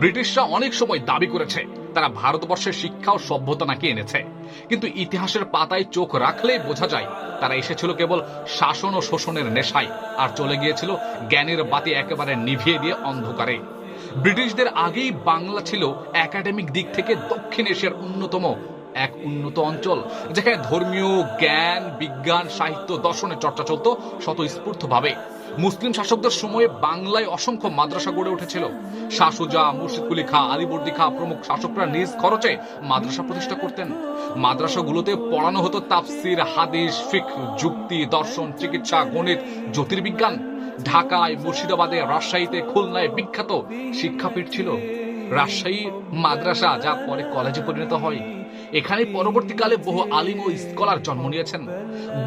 ব্রিটিশরা অনেক সময় দাবি করেছে, তারা ভারতবর্ষের শিক্ষা ও সভ্যতা নাকি এনেছে। কিন্তু ইতিহাসের পাতায় চোখ রাখলেই বোঝা যায়, তারা এসেছিল কেবল শাসন ও শোষণের নেশায়, আর চলে গিয়েছিল জ্ঞানের বাতি একেবারে নিভিয়ে দিয়ে অন্ধকারে। ব্রিটিশদের আগেই বাংলা ছিল একাডেমিক দিক থেকে দক্ষিণ এশিয়ার অন্যতম এক উন্নত অঞ্চল, যেখানে ধর্মীয় জ্ঞান, বিজ্ঞান, সাহিত্য, দর্শনের চর্চা চলত স্বতঃস্ফূর্তভাবে। মুসলিম শাসকদের সময়ে বাংলায় অসংখ্য মাদ্রাসা গড়ে উঠেছিল। শাহ সুজা মুর্শিদ কুলি খা, আলিবর্দি খা প্রমুখ শাসকরা নিজ খরচে মাদ্রাসা প্রতিষ্ঠা করতেন। মাদ্রাসাগুলোতে পড়ানো হতো তাফসির, হাদিস ফিক যুক্তি, দর্শন, চিকিৎসা, গণিত, জ্যোতির্বিজ্ঞান। ঢাকায় মুর্শিদাবাদে, রাজশাহীতে, খুলনায় বিখ্যাত শিক্ষাপীঠ ছিল। রাজশাহী মাদ্রাসা যা পরে কলেজে পরিণত হয়। এখানে পরবর্তীকালে বহু আলিম ও স্কলার জন্ম নিয়েছেন।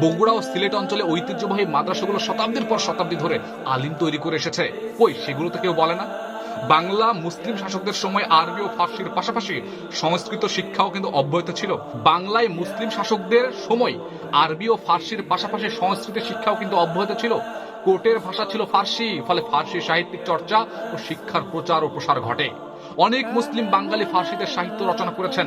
বগুড়া ও সিলেট অঞ্চলে ঐতিহ্যবাহী মাদ্রাসাগুলো শতাব্দীর পর শতাব্দী ধরে আলিম তৈরি করে এসেছে। কই সেগুলো তো কেউ বলে না? বাংলা মুসলিম শাসকদের সময় আরবি ও ফার্সির পাশাপাশি সংস্কৃত শিক্ষাও কিন্তু অব্যাহত ছিল। বাংলায় মুসলিম শাসকদের সময় আরবি ও ফার্সির পাশাপাশি সংস্কৃত শিক্ষাও কিন্তু অব্যাহত ছিল। কোর্টের ভাষা ছিল ফার্সি, ফলে ফার্সি সাহিত্যিক চর্চা ও শিক্ষার প্রচার ও প্রসার ঘটে। অনেক মুসলিম বাঙালি ফার্সিতে সাহিত্য রচনা করেছেন।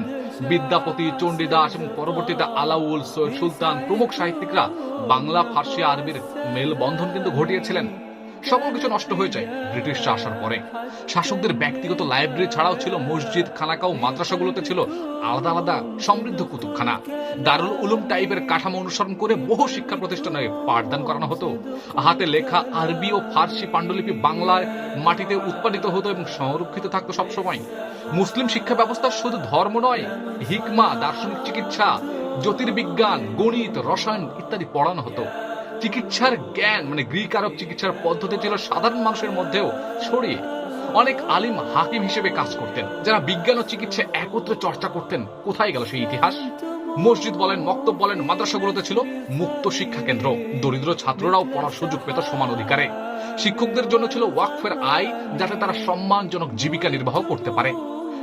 বিদ্যাপতি, চণ্ডীদাস এবং পরবর্তীতে আলাউল সুলতান প্রমুখ সাহিত্যিকরা বাংলা, ফার্সি, আরবির মেলবন্ধন কিন্তু ঘটিয়েছিলেন। সকল কিছু নষ্ট হয়ে যায়। ব্রিটিশরা আসার পরে। শাসকদের ব্যক্তিগত লাইব্রেরি ছাড়াও ছিল মসজিদ খানাকা ও মাদ্রাসাগুলোতে ছিল আলাদা আলাদা সমৃদ্ধ কুতুবখানা। দারুল উলুম টাইপের কাঠামো অনুসরণ করে বহু শিক্ষা প্রতিষ্ঠানে পাঠদান করানো হতো। হাতে লেখা আরবি ও ফার্সি পাণ্ডুলিপি বাংলায় মাটিতে উৎপাদিত হতো এবং সংরক্ষিত থাকতো সবসময়। মুসলিম শিক্ষা ব্যবস্থা শুধু ধর্ম নয়, হিকমা, দার্শনিক চিকিৎসা, জ্যোতির্বিজ্ঞান, গণিত, রসায়ন ইত্যাদি পড়ানো হতো। চিকিৎসার জ্ঞান মানে গ্রিক আরব চিকিৎসার পদ্ধতি ছিল সাধারণ মানুষের মধ্যেও ছড়িয়ে। অনেক আলিম হাকিম হিসেবে কাজ করতেন, যারা বিজ্ঞান ও চিকিৎসা একত্রে চর্চা করতেন। কোথায় গেল সেই ইতিহাস? মসজিদ বলেন মক্তব বলেন, মাদ্রাসাগুলোতে ছিল মুক্ত শিক্ষা কেন্দ্র। দরিদ্র ছাত্ররাও পড়ার সুযোগ পেত সমান অধিকারে। শিক্ষকদের জন্য ছিল ওয়াকফের আয়, যাতে তারা সম্মানজনক জীবিকা নির্বাহ করতে পারে।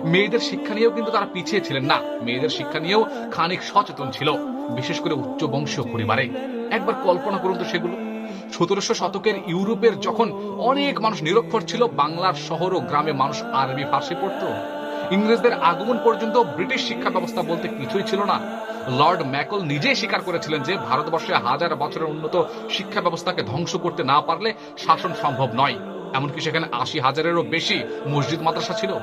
মেয়েদের শিক্ষা নিয়েও কিন্তু তারা পিছিয়ে ছিলেন না। মেয়েদের শিক্ষা নিয়েও খানিক সচেতন ছিল, বিশেষ করে উচ্চ বংশীয় পরিবারে। একবার কল্পনা করুন তো সেগুলো। সতেরোশো শতকের ইউরোপের যখন অনেক মানুষ নিরক্ষর ছিল, বাংলার শহর ও গ্রামে মানুষ আরবি, ফার্সি পড়তো। ইংরেজদের আগমন পর্যন্ত ব্রিটিশ শিক্ষা ব্যবস্থা বলতে কিছুই ছিল না। লর্ড ম্যাকল নিজেই স্বীকার করেছিলেন যে, ভারতবর্ষে হাজার বছরের উন্নত শিক্ষা ব্যবস্থাকে ধ্বংস করতে না পারলে শাসন সম্ভব নয়। এমনকি সেখানে আশি হাজারেরও বেশি মসজিদ মাদ্রাসা ছিল।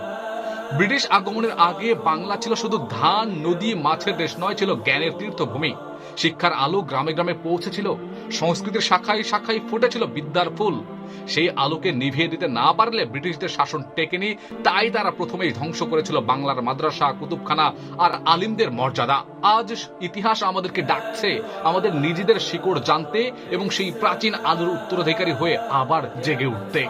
ব্রিটিশ আগমনের আগে বাংলা ছিল শুধু ধান, নদী, মাছের দেশ নয়, ছিল জ্ঞানের তীর্থভূমি। শিক্ষার আলো গ্রামে গ্রামে পৌঁছেছিল, সংস্কৃতির শাখায় শাখায় ফুটেছিল বিদ্যার ফুল। সেই আলোকে নিভিয়ে দিতে না পারলে ব্রিটিশদের শাসন টেকেনি, তাই তারা প্রথমেই ধ্বংস করেছিল বাংলার মাদ্রাসা, কুতুবখানা আর আলিমদের মর্যাদা। আজ ইতিহাস আমাদেরকে ডাকছে, আমাদের নিজেদের শিকড় জানতে এবং সেই প্রাচীন আলোর উত্তরাধিকারী হয়ে আবার জেগে উঠতে।